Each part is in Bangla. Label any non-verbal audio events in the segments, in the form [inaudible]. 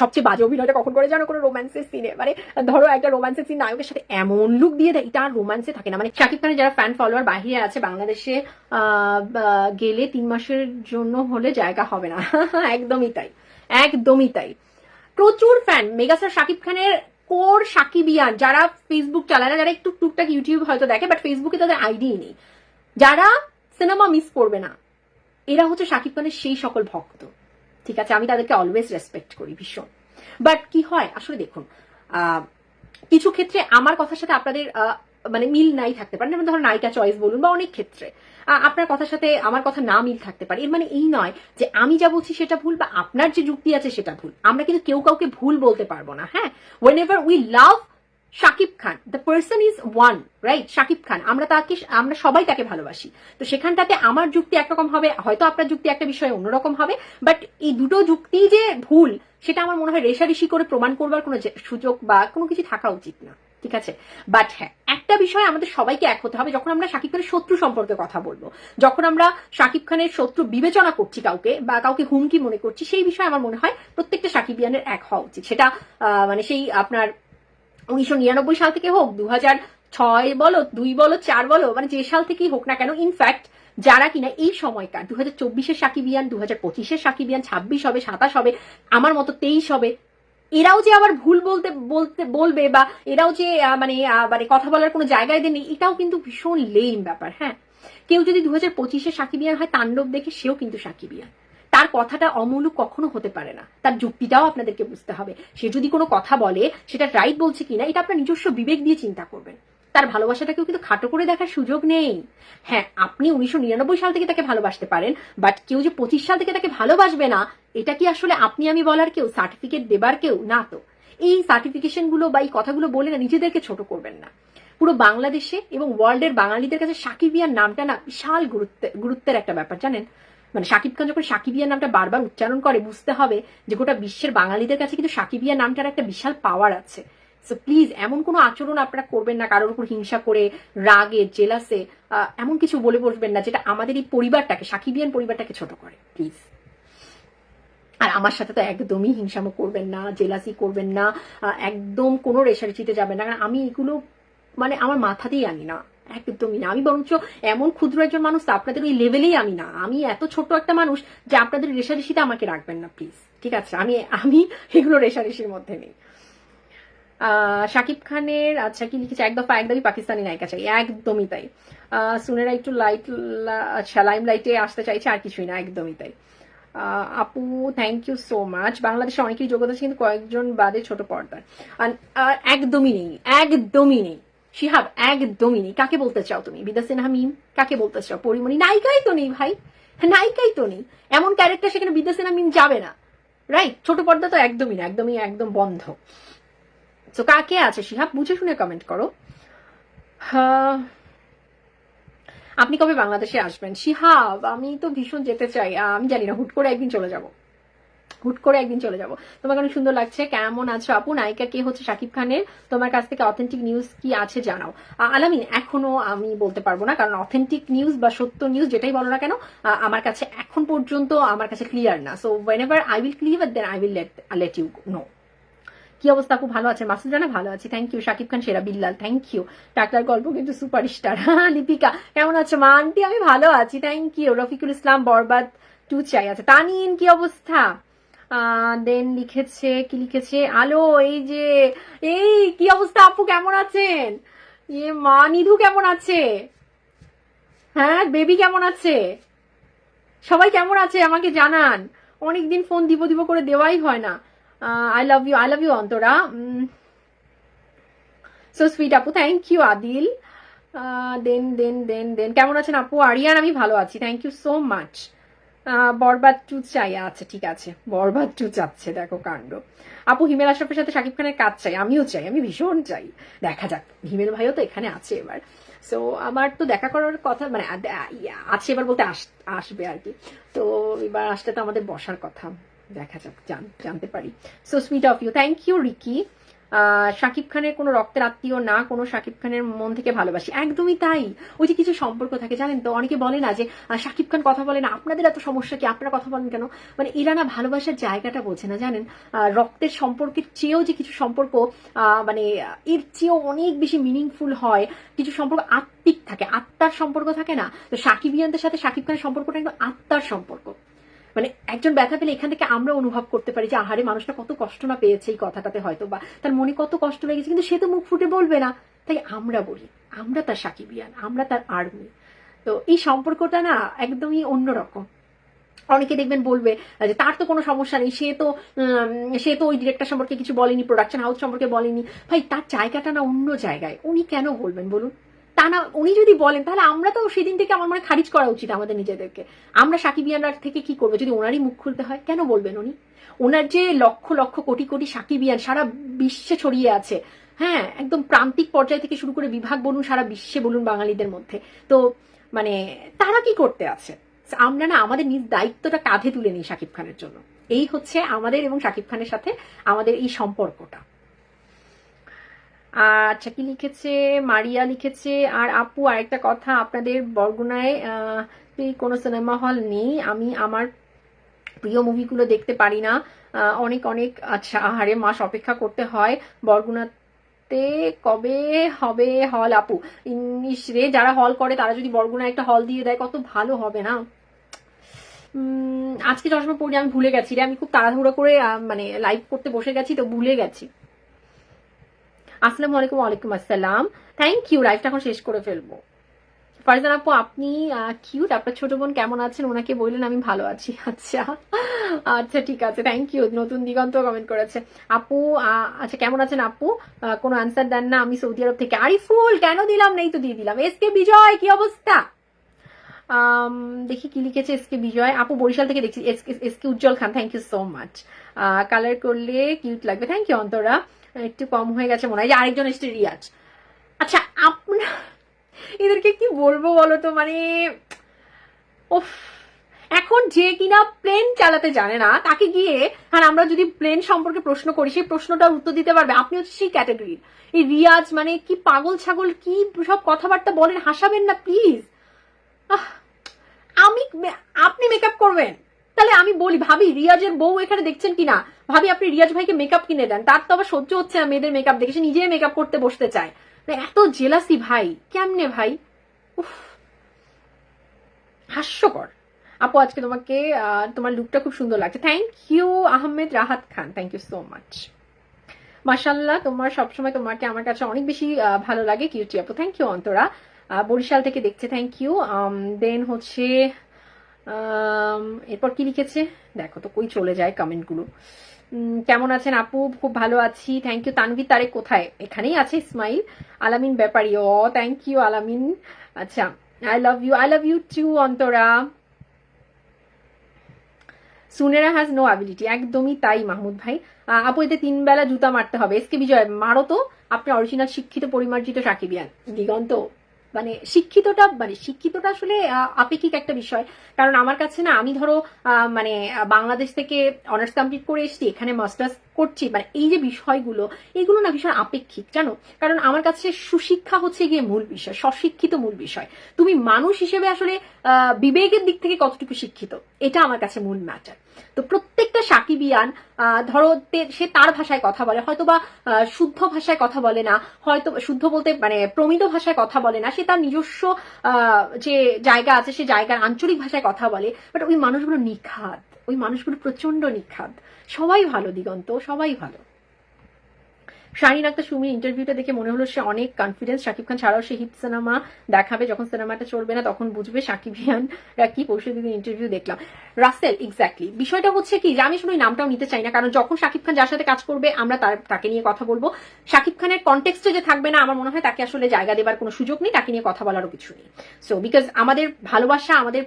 সবচেয়ে বাজে অভিনয়টা কখন করে জানো? কোনো রোম্যান্সের সিনে মানে ধরো একটা রোম্যান্সের সিন নায়কের সাথে এমন লুক দিয়ে দেয়, এটা আর রোম্যান্সে থাকে না। মানে শাকিব খানের যারা ফ্যান ফলোয়ার বাহিরে আছে, বাংলাদেশে গেলে তিন মাসের জন্য হলে জায়গা হবে না। [laughs] একদমই তাই। একদমই তাই। প্রচুর ফ্যান মেগাস্টার শাকিব খানের কোর সাকিবিয়ান। যারা ফেসবুক চালায় না, যারা একটু টুকটাক ইউটিউব হয়তো দেখে বাট ফেসবুকে তাদের আইডি নেই। যারা সিনেমা মিস করবে না, এরা হচ্ছে শাকিব খানের সেই সকল ভক্ত। ঠিক আছে, আমি তাদেরকে অলওয়েজ রেসপেক্ট করি, ভীষণ। বাট কি হয়, আসলে দেখুন কিছু ক্ষেত্রে আমার কথার সাথে আপনাদের মানে মিল নাই থাকতে পারে। যেমন ধরো নায়িকা চয়েস বলুন বা অনেক ক্ষেত্রে আপনার কথার সাথে আমার কথা না মিল থাকতে পারে। এর মানে এই নয় যে আমি যা বলছি সেটা ভুল বা আপনার যে যুক্তি আছে সেটা ভুল। আমরা কিন্তু কেউ কাউকে ভুল বলতে পারব না হ্যাঁ? Whenever we love Shakib Khan the person is one right Shakib Khan, আমরা তাকে, আমরা সবাই তাকে ভালোবাসি। তো সেখানটাতে আমার যুক্তি একরকম হবে, হয়তো আপনার যুক্তি একটা বিষয়ে অন্যরকম হবে বাট এই দুটো যুক্তি যে ভুল, সেটা আমার মনে হয় রেশারেশি করে প্রমাণ করবার কোনো সুযোগ বা কোনো কিছু থাকা উচিত না, ঠিক আছে? বাট হ্যাঁ একটা বিষয় আমাদের সবাইকে এক হতে হবে, যখন আমরা শাকিব খানের শত্রু সম্পর্কে কথা বলব, যখন আমরা শাকিব খানের শত্রু বিবেচনা করছি কাউকে, বা কাউকে হুমকি মনে করছি, সেই বিষয়ে আমার মনে হয় প্রত্যেকটা সাকিবিয়ানের এক হওয়া উচিত। সেটা মানে সেই আপনার উনিশশো নিরানব্বই সাল থেকে হোক দু ছয় বলো, দুই বলো, চার বলো মানে যে সাল থেকেই হোক না কেন ইনফ্যাক্ট যারা কিনা এই সময়কার দু হাজার চব্বিশের সাকিবিয়ান দু হাজার পঁচিশের সাকিবিয়ান ছাব্বিশ হবে, সাতাশ হবে, আমার মতো তেইশ হবে, এরাও যে আবার ভুল বলতে বলতে, বলবে বা এরাও যে মানে মানে কথা বলার কোনো জায়গায় দেয়নি এটাও কিন্তু ভীষণ লেম ব্যাপার হ্যাঁ। কেউ যদি দু হাজার পঁচিশে সাকিবিয়ান হয়, তাণ্ডব দেখে সেও কিন্তু সাকিবিয়ান তার কথাটা অমূলক কখনো হতে পারে না। তার যুক্তিটাও আপনাদেরকে বুঝতে হবে। সে যদি কোনো কথা বলে, সেটা রাইট বলছে কিনা, এটা আপনার নিজস্ব বিবেক দিয়ে চিন্তা করবেন। তার ভালোবাসাটাকেও কিন্তু খাটো করে দেখার সুযোগ নেই। হ্যাঁ আপনি উনিশশো নিরানব্বই সাল থেকে তাকে ভালোবাসতে পারেন বাট কেউ যে পঁচিশ সাল থেকে তাকে ভালোবাসবে না, এটা কি আসলে আপনি আমি বলার কেউ সার্টিফিকেট দেবার কেউ? না তো। এই সার্টিফিকেশনগুলো বা এই কথাগুলো বলে না, নিজেদেরকে ছোট করবেন না। পুরো বাংলাদেশে এবং ওয়ার্ল্ডের বাঙালিদের কাছে সাকিবিয়ার নামটা না বিশাল গুরুত্ব গুরুত্বের একটা ব্যাপার, জানেন? মানে সাকিব খান যখন সাকিবিয়া নামটা বারবার উচ্চারণ করে, বুঝতে হবে যে গোটা বিশ্বের বাঙালিদের কাছে কিন্তু সাকিবিয়া নামটার একটা বিশাল পাওয়ার আছে। সো প্লিজ এমন কোনো আচরণ আপনারা করবেন না, কারোর উপর হিংসা করে, রাগে জেলাসে এমন কিছু বলে বসবেন না, যেটা আমাদের এই পরিবারটাকে সাকিবিয়ান পরিবারটাকে ছোট করে প্লিজ আর আমার সাথে তো একদমই হিংসামো করবেন না জেলাসি করবেন না একদম কোনো রেশারেশিতে যাবেন না, কারণ আমি এগুলো মানে আমার মাথাতেই আনি না। একদমই না। আমি বরঞ্চ এমন ক্ষুদ্র একজন মানুষ আপনাদের ওই লেভেলেই আমি না। আমি এত ছোট একটা মানুষ যে আপনাদের রেশারেশিতে আমাকে রাখবেন না প্লিজ ঠিক আছে? আমি আমি এগুলো রেশারেশির মধ্যে নেই। শাকিব খানের আচ্ছা কি লিখেছে? এক দফা, একদমই পাকিস্তানি নায়িকা চাই। একদমই তাই। সুনেরা একটু লাইট আচ্ছা লাইম লাইটে আসতে চাইছে, আর কিছুই না, একদমই তাই। আপু থ্যাংক ইউ সো মাচ বাংলাদেশে অনেকেই যোগ্যতা আছে, কিন্তু কয়েকজন বাদে ছোট পর্দার। আর একদমই নেই একদমই নেই। শিহাব একদমই নেই। কাকে বলতে চাও তুমি? বিদা সিনহা মিম কাকে বলতে চাও? পরিমণি? নায়িকাই তো নেই ভাই। নায়িকাই তো নেই। এমন ক্যারেক্টার সেখানে বিদ্যা সিনহা মিম যাবে না। রাইট ছোট পর্দা তো একদমই না একদমই, একদম বন্ধ। তো কাকে আছে শিহাব? বুঝে শুনে কমেন্ট করো। হ্যাঁ আপনি কবে বাংলাদেশে আসবেন? শিহাব, আমি তো ভীষণ যেতে চাই। আমি জানি না, হুট করে একদিন চলে যাব। হুট করে একদিন চলে যাব। তোমাকে অনেক সুন্দর লাগছে। কেমন আছো আপু? নায়িকা কে হচ্ছে? শাকিব খানের। তোমার কাছ থেকে অথেন্টিক নিউজ কি আছে জানাও। আলামিন, এখনও আমি বলতে পারব না, কারণ অথেন্টিক নিউজ বা সত্য নিউজ যেটাই বলো না কেন আমার কাছে এখন পর্যন্ত আমার কাছে ক্লিয়ার না। So whenever I will clear then I will let let you know কি অবস্থা খুব ভালো আছে? মাসুদ জানা ভালো আছে। থ্যাংক ইউ শাকিব খান, সেরা বিল্লাল থ্যাংক ইউ টাকার গল্প কিন্তু সুপারস্টার [laughs] লিপিকা, কেমন আছো? মা, আন্টি, আমি ভালো আছি। Thank you Rafiqul Islam, Borbaad two চাই আছে। তানিন, কি অবস্থা? দেন লিখেছে, কি লিখেছে? আলো, এই যে, এই, কি অবস্থা আপু? কেমন আছেন? ইয়ে মা, নিধু কেমন আছে? হ্যাঁ বেবি কেমন আছে? সবাই কেমন আছে? আমাকে জানান। অনেকদিন ফোন দিব দিব করে দেওয়াই হয় না। I love you I love you Antara. So sweet আপু thank you Adil. Then then then then কেমন আছেন আপু? আরিয়ান, আমি ভালো আছি। Thank you so much Borbaad two চাই। আচ্ছা ঠিক আছে। বরবাদ টু চাচ্ছে, দেখো কাণ্ড। আপু, হিমেল আশরাফের সাথে শাকিব খানের কাজ চাই। আমিও চাই, আমি ভীষণ চাই। দেখা যাক, হিমেল ভাইও তো এখানে আছে এবার। সো আমার তো দেখা করার কথা মানে আছে এবার বলতে আস- আসবে আর কি। তো, এবার আসলে তো আমাদের বসার কথা। দেখা যাক, জান- জানতে পারি। So sweet of you thank you Ricky Shakib খানের কোনো রক্তের আত্মীয় না, কোনো শাকিব খানের মন থেকে ভালোবাসি। একদমই তাই। ওই যে কিছু সম্পর্ক থাকে, জানেন তো? অনেকে বলে না যে শাকিব খান কথা বলে না, আপনাদের এত সমস্যা কি? আপনারা কথা বলেন কেন? মানে এরা না ভালোবাসার জায়গাটা বোঝে না, জানেন? রক্তের সম্পর্কের চেয়েও যে কিছু সম্পর্ক মানে এর চেয়েও অনেক বেশি মিনিংফুল হয়, কিছু সম্পর্ক আত্মিক থাকে। আত্মার সম্পর্ক থাকে না। তো সাকিবিয়ানদের সাথে শাকিব খানের সম্পর্কটা একদম আত্মার সম্পর্ক। মানে একজন ব্যথা পেলে এখান থেকে আমরা অনুভব করতে পারি যে, আহারে, মানুষটা কত কষ্ট না পেয়েছে এই কথাটাতে হয়তো বা। তার মনে কত কষ্ট লেগেছে কিন্তু সে তো মুখ ফুটে বলবে না। তাই আমরা বলি, আমরা তার সাকিবিয়ান, আমরা তার আর্মি। তো এই সম্পর্কটা না একদমই অন্যরকম। অনেকে দেখবেন বলবে যে, তার তো কোনো সমস্যা নেই, সে তো সে তো ওই ডিরেক্টর সম্পর্কে কিছু বলেনি প্রোডাকশন হাউস সম্পর্কে বলেনি। ভাই, তার জায়গাটা না অন্য জায়গায়। উনি কেন বলবেন বলুন? তা না, উনি যদি বলেন, তাহলে আমরা তো সেদিন থেকে আমার মনে খারিজ করা উচিত আমাদের নিজেদেরকে। আমরা সাকিবিয়ানরা থেকে কি করব? যদি ওনারই মুখ খুলতে হয়, কেন বলবেন উনি? ওনার যে লক্ষ লক্ষ কোটি কোটি সাকিবিয়ান সারা বিশ্বে ছড়িয়ে আছে হ্যাঁ একদম প্রান্তিক পর্যায় থেকে শুরু করে বিভাগ বলুন, সারা বিশ্বে বলুন বাঙালিদের মধ্যে। তো মানে তারা কি করতে আছে? আমরা না, আমাদের নিজ দায়িত্বটা কাঁধে তুলে নিই শাকিব খানের জন্য। এই হচ্ছে আমাদের এবং শাকিব খানের সাথে আমাদের এই সম্পর্কটা। আচ্ছা কি লিখেছে, মারিয়া লিখেছে, আর আপু, আরেকটা কথা, আপনাদের বরগুনায় কোনো সিনেমা হল নেই। আমি আমার প্রিয় মুভিগুলো দেখতে পারি না। অনেক অনেক আচ্ছা আহারে, মাস অপেক্ষা করতে হয়। বরগুনাতে কবে হবে হল আপু? ইংলিশ রে, যারা হল করে, তারা যদি বরগুনায় একটা হল দিয়ে দেয়, কত ভালো হবে না? আজকে চশমা পড়ে আমি ভুলে গেছি রে। আমি খুব তাড়াহুড়ো করে মানে লাইভ করতে বসে গেছি, তো ভুলে গেছি। আসসালামু আলাইকুম, ওয়ালাইকুম আসসালাম। থ্যাংক ইউ লাইভটা এখন শেষ করে ফেলব। ফারজান আপু, আপনি কিউট আপনার ছোট বোন কেমন আছেন? ওনাকে বললেন আমি ভালো আছি। [laughs] আচ্ছা। আচ্ছা ঠিক আছে। থ্যাংক ইউ নতুন দিগন্ত কমেন্ট করেছে। আপু আচ্ছা কেমন আছেন আপু? কোনো আনসার দেন না। আমি সৌদি আরব থেকে আরিফুল, কেন দিলাম? নেই তো দিয়ে দিলাম। এস কে বিজয়, কি অবস্থা? দেখি কি লিখেছে এস কে বিজয়। আপু, বরিশাল থেকে দেখছি। S K Ujjwal Khan thank you so much colour করলে কিউট লাগবে। Thank you Antara. একটু কম হয়ে গেছে মনে হয়। যে আরেকজন এসছে, রিয়াজ। আচ্ছা আপনার এদেরকে কি বলব বলো তো? মানে ওফ এখন যে কিনা প্লেন চালাতে জানে না, তাকে গিয়ে, আর আমরা যদি প্লেন সম্পর্কে প্রশ্ন করি, সেই প্রশ্নটার উত্তর দিতে পারবে। আপনি হচ্ছে সেই ক্যাটাগরির এই রিয়াজ মানে কি পাগল ছাগল, কি সব কথাবার্তা বলেন, হাসাবেন না প্লিজ আমি আপনি মেকআপ করবেন। তাহলে আমি বলি, ভাবি, রিয়াজের বউ এখানে দেখছেন কিনা? ভাবি, আপনি রিয়াজ ভাইকে মেকআপ কিনে দেন। তার তো আবার সহ্য হচ্ছে না মেয়েদের মেকআপ দেখে। সে নিজে মেকআপ করতে বসতে চায়। মানে এত জেলাসি ভাই। কেমনে ভাই? উফ। হাস্যকর। আপু, আজকে তোমাকে তোমার লুকটা খুব সুন্দর লাগছে। Thank you Ahmed Rahat Khan. Thank you so much মাসাল্লাহ তোমার সবসময় তোমাকে আমার কাছে অনেক বেশি ভালো লাগে। কিউটি আপু। Thank you Antara. বরিশাল থেকে দেখছে। থ্যাংক ইউ দেন হচ্ছে এরপর কি লিখেছে? দেখো তো কই চলে যায় কমেন্টগুলো কেমন আছেন আপু? খুব ভালো আছি। থ্যাংক ইউ তানভি তারে কোথায়? এখানেই আছে ইসমাইল। আলামিন ব্যাপারী। ও থ্যাংক ইউ আলামিন। আচ্ছা I love you I love you too Antara. Sunera has no ability একদমই তাই, মাহমুদ ভাই। আপু, এতে তিন বেলা জুতা মারতে হবে। এসকে বিজয় মারো তো। আপনি অরিজিনাল শিক্ষিত, পরিমার্জিত, সাকিবিয়ান। দিগন্ত। মানে শিক্ষিতটা মানে শিক্ষিতটা আসলে আপেক্ষিক একটা বিষয়। কারণ আমার কাছে না, আমি ধরো মানে বাংলাদেশ থেকে অনার্স কমপ্লিট করে এসেছি, এখানে মাস্টার্স করছি মানে এই যে বিষয়গুলো, এগুলো না ভীষণ আপেক্ষিক, জানো? কারণ আমার কাছে সুশিক্ষা হচ্ছে গিয়ে মূল বিষয় সশিক্ষিত মূল বিষয়। তুমি মানুষ হিসেবে আসলে বিবেকের দিক থেকে কতটুকু শিক্ষিত, এটা আমার কাছে মূল ম্যাটার তো প্রত্যেকটা সাকিবিয়ান ধরো সে তার ভাষায় কথা বলে হয়তো বা শুদ্ধ ভাষায় কথা বলে না, হয়তো, শুদ্ধ বলতে মানে প্রমিত ভাষায় কথা বলে না, সে তার নিজস্ব যে জায়গা আছে, সে জায়গার আঞ্চলিক ভাষায় কথা বলে বাট ওই মানুষগুলো নিখাদ ওই মানুষগুলো প্রচণ্ড নিখাদ। সবাই ভালো দিগন্ত সবাই ভালো। শাহিন আক্তার সুমির ইন্টারভিউটা দেখে মনে হলো সে অনেক কনফিডেন্স শাকিব খান ছাড়াও সে হিট সিনেমা দেখাবে, যখন সিনেমাটা চলবে না তখন বুঝবে সাকিবিয়ানরা কি পরশু দিন ইন্টারভিউ দেখলাম। রাসেল এক্স্যাক্টলি বিষয়টা হচ্ছে কি, যে আমি শুধু নামটাও নিতে চাই না, কারণ যখন শাকিব খান যার সাথে কাজ করবে, আমরা তাকে নিয়ে কথা বলব। শাকিব খানের কন্টেক্সটে যে থাকবে না, আমার মনে হয় তাকে আসলে জায়গা দেবার কোনো সুযোগ নেই, তাকে নিয়ে কথা বলারও কিছু নেই। সো বিকজ আমাদের ভালোবাসা, আমাদের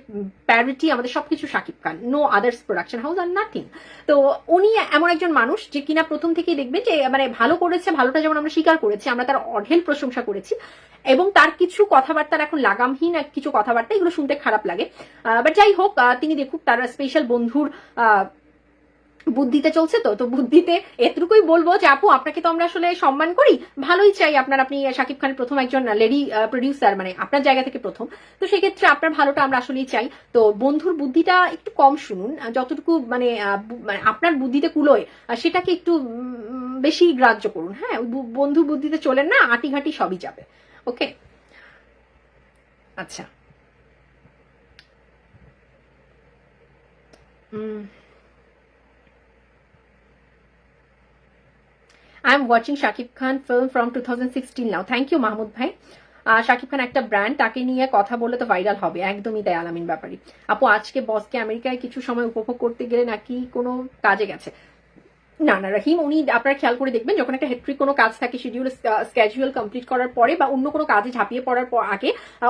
প্যারিটি আমাদের সবকিছু Shakib Khan. No others production house আর নাথিং তো উনি এমন একজন মানুষ যে কিনা প্রথম থেকেই দেখবেন যে মানে ভালো করেছে ভালোটা যেমন আমরা স্বীকার করেছি, আমরা তার অঢেল প্রশংসা করেছি, এবং তার কিছু কথাবার্তার এখন লাগামহীন কিছু কথাবার্তা, এগুলো শুনতে খারাপ লাগে। বাট যাই হোক তিনি দেখুক তার স্পেশাল বন্ধুর বুদ্ধিতে চলছে তো তো বুদ্ধিতে এতটুকুই বলব যে, আপু, আপনাকে তো আমরা আসলে সম্মান করি। ভালোই চাই আপনার, আপনি শাকিব খানের প্রথম একজন লেডি প্রডিউসার মানে আপনার জায়গা থেকে প্রথম। তো সেক্ষেত্রে আপনার ভালোটা আমরা আসলেই চাই। তো বন্ধুর বুদ্ধিটা একটু কম শুনুন। যতটুকু মানে মানে আপনার বুদ্ধিতে কুলোয় সেটাকে একটু বেশি গ্রাহ্য করুন। হ্যাঁ ওই বু- বন্ধু বুদ্ধিতে চলেন না আটি ঘাটি সবই যাবে। ওকে? আচ্ছা। উম I am watching Shakib Khan film from two thousand sixteen now thank you Mahmud ভাই শাকিব খান একটা ব্র্যান্ড তাকে নিয়ে কথা বললে তো ভাইরাল হবে, একদমই তাই আলামিন ব্যাপারে। আপু, আজকে বসকে আমেরিকায় কিছু সময় উপভোগ করতে গেলে নাকি কোনো কাজে গেছে? না না, রাহিম, উনি আপনারা খেয়াল করে দেখবেন, যখন একটা হেট্রিক কোনো কাজ থাকে শিডিউল স্ক্যাজুয়াল কমপ্লিট করার পরে বা অন্য কোনো কাজে ঝাঁপিয়ে পড়ার পর আগে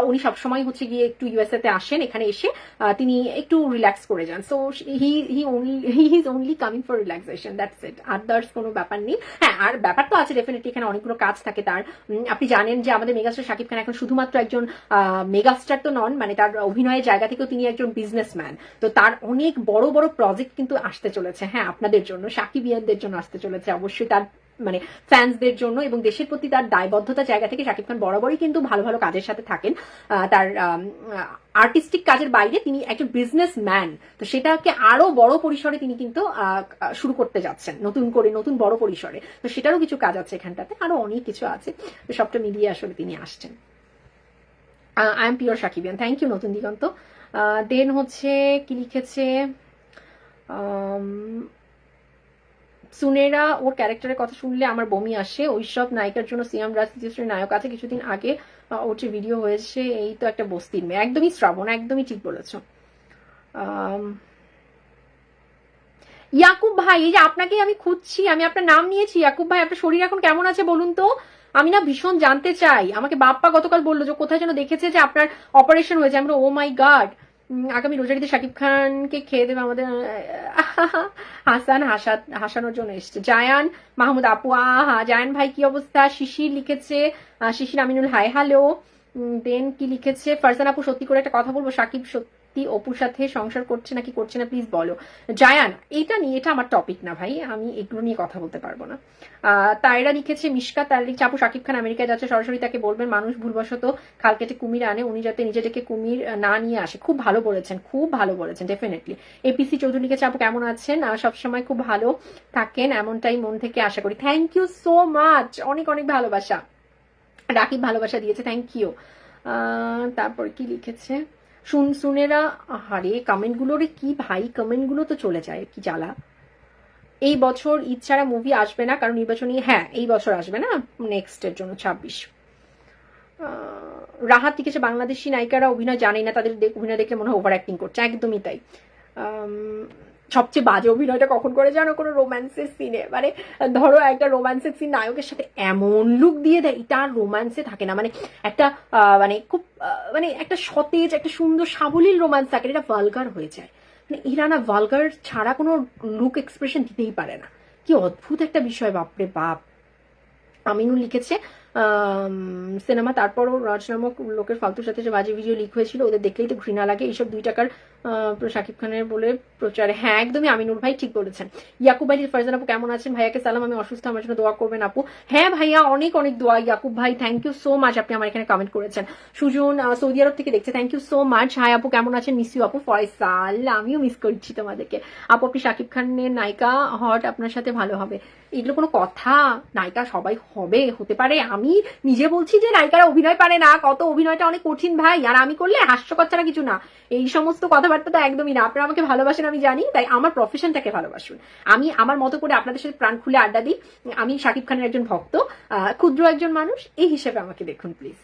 উনি সবসময় হচ্ছে গিয়ে একটু ইউএসএ তে আসেন, এখানে এসে তিনি একটু রিল্যাক্স করে যান। So he he only he is only coming for relaxation that's it others কোনো ব্যাপার নেই। হ্যাঁ আর ব্যাপার তো আছে ডেফিনেটলি এখানে অনেকগুলো কাজ থাকে তার। আপনি জানেন যে আমাদের মেগাস্টার শাকিব খান এখন শুধুমাত্র একজন মেগাস্টার তো নন মানে তার অভিনয়ের জায়গা থেকেও তিনি একজন বিজনেসম্যান তো তার অনেক বড় বড় প্রজেক্ট কিন্তু আসতে চলেছে হ্যাঁ আপনাদের জন্য। সাকিবিয়ানদের জন্য আসতে চলেছে অবশ্যই তার মানে ফ্যান্সদের জন্য এবং দেশের প্রতি তার দায়বদ্ধতা জায়গা থেকে শাকিব খান বরাবরই কিন্তু ভালো ভালো কাজের সাথে থাকেন। তার আর্টিস্টিক কাজের বাইরে তিনি একজন বিজনেস ম্যান তো সেটাকে আরও বড় পরিসরে তিনি কিন্তু শুরু করতে যাচ্ছেন, নতুন করে, নতুন বড় পরিসরে। তো সেটারও কিছু কাজ আছে এখানটাতে, আরও অনেক কিছু আছে, তো সবটা মিলিয়ে আসলে তিনি আসছেন। I am pure Shakibian thank you নতুন দিগন্ত। দেন হচ্ছে কি লিখেছে আম, সুনেরা, ওর ক্যারেক্টারের কথা শুনলে আমার বমি আসে। ওইসব নায়িকার জন্য সিয়াম রাজনীতিশ্রী নায়ক আছে। কিছুদিন আগে ওর যে ভিডিও হয়েছে, এই তো একটা বস্তির মেয়ে। একদমই শ্রাবণ, একদমই ঠিক বলেছ। ইয়াকুব ভাই, এই যে আপনাকে আমি খুঁজছি, আমি আপনার নাম নিয়েছি। ইয়াকুব ভাই, আপনার শরীর এখন কেমন আছে বলুন তো? আমি না ভীষণ জানতে চাই। আমাকে বাপ্পা গতকাল বলল যে, কোথায় যেন দেখেছে যে আপনার অপারেশন হয়েছে। আমরা ও মাই গাড আগামী রোজারিতে শাকিব খানকে খেয়ে দেবে আমাদের হাসান হাসা হাসানোর জন্য এসছে। জায়ান, মাহমুদ আপু, আহা, জায়ান ভাই কি অবস্থা? শিশির লিখেছে Shishir Aminul, hi, hello. Then কি লিখেছে? ফারজান আপু, সত্যি করে একটা কথা বলব সাকিব সত্যি অপুর সাথে সংসার করছে নাকি করছে না প্লিজ বলো। জায়ান, এটা নিয়ে, এটা আমার টপিক না ভাই, আমি এগুলো নিয়ে কথা বলতে পারব না। তাইরা লিখেছে, মিশকা, তার লিখছে, আপু শাকিব খান আমেরিকায় যাচ্ছে, সরাসরি তাকে বলবেন, মানুষ ভুলবশত খাল কেটে কুমির আনে, উনি যাতে নিজে থেকে কুমির না নিয়ে আসে। খুব ভালো বলেছেন, খুব ভালো বলেছেন ডেফিনেটলি এপিসি চৌধুরী লিখেছে, আপু কেমন আছেন? সবসময় খুব ভালো থাকেন, এমনটাই মন থেকে আশা করি। থ্যাংক ইউ সো মাচ অনেক অনেক ভালোবাসা। রাকিব ভালোবাসা দিয়েছে থ্যাংক ইউ তারপর কি লিখেছে? শুন, শুনেরা হারে কমেন্টগুলোরে কি ভাই, কমেন্টগুলো তো চলে যায়, কি জ্বালা। এই বছর ঈদ ছাড়া মুভি আসবে না, কারণ নির্বাচনী হ্যাঁ এই বছর আসবে না নেক্সটের জন্য, ছাব্বিশ। রাহাত লিখেছে বাংলাদেশি নায়িকারা অভিনয় জানে না, তাদের অভিনয় দেখে মনে হয় ওভার অ্যাক্টিং করছে, একদমই তাই। সবচেয়ে বাজে অভিনয়টা কখন করে জানো? কোনো রোম্যান্সের সিনে মানে ধরো একটা রোম্যান্সের সিন নায়কের সাথে এমন লুক দিয়ে দেয়, এটা আর রোম্যান্সে থাকে না। মানে একটা মানে খুব মানে একটা সতেজ, একটা সুন্দর সাবলীল রোম্যান্স থাকে এটা ভালগার হয়ে যায়। মানে এরা না ভালগার ছাড়া কোনো লুক এক্সপ্রেশন দিতেই পারে না। কি অদ্ভুত একটা বিষয়, বাপরে বাপ। আমিনুল লিখেছে সিনেমা, তারপরও রাজ নামক লোকের ফালতুর সাথে যে বাজে ভিডিও লিক হয়েছিল, ওদের দেখলেই তো ঘৃণা লাগে। এইসব দুই টাকার শাকিব খানের বলে প্রচারে। হ্যাঁ একদমই আমিনুল ভাই ঠিক বলেছেন। ইয়াকুব ভাই ফারজান আপু কেমন আছেন? ভাইয়াকে সালাম, আমি অসুস্থ, আমার জন্য দোয়া করবেন আপু। হ্যাঁ ভাইয়া, অনেক অনেক দোয়া। ইয়াকুব ভাই থ্যাংক ইউ সো মাচ আপনি আমার এখানে কমেন্ট করেছেন। সুজন সৌদি আরব থেকে দেখছে thank you so much hi আপু, কেমন আছেন? মিস ইউ আপু, ফয়সাল, আমিও মিস করছি তোমাদেরকে। আপু, আপনি শাকিব খানের নায়িকা হট আপনার সাথে ভালো হবে। এগুলো কোনো কথা? নায়িকা সবাই হবে, হতে পারে। আমি নিজে বলছি যে নায়িকারা অভিনয় পারে না, কত অভিনয়টা অনেক কঠিন ভাই, আর আমি করলে হাস্যকর ছাড়া কিছু না। এই সমস্ত কথাবার্তা তো একদমই না। আপনারা আমাকে ভালোবাসেন আমি জানি, তাই আমার প্রফেশনটাকে ভালোবাসুন। আমি আমার মতো করে আপনাদের সাথে প্রাণ খুলে আড্ডা দিই। আমি শাকিব খানের একজন ভক্ত ক্ষুদ্র একজন মানুষ, এই হিসেবে আমাকে দেখুন প্লিজ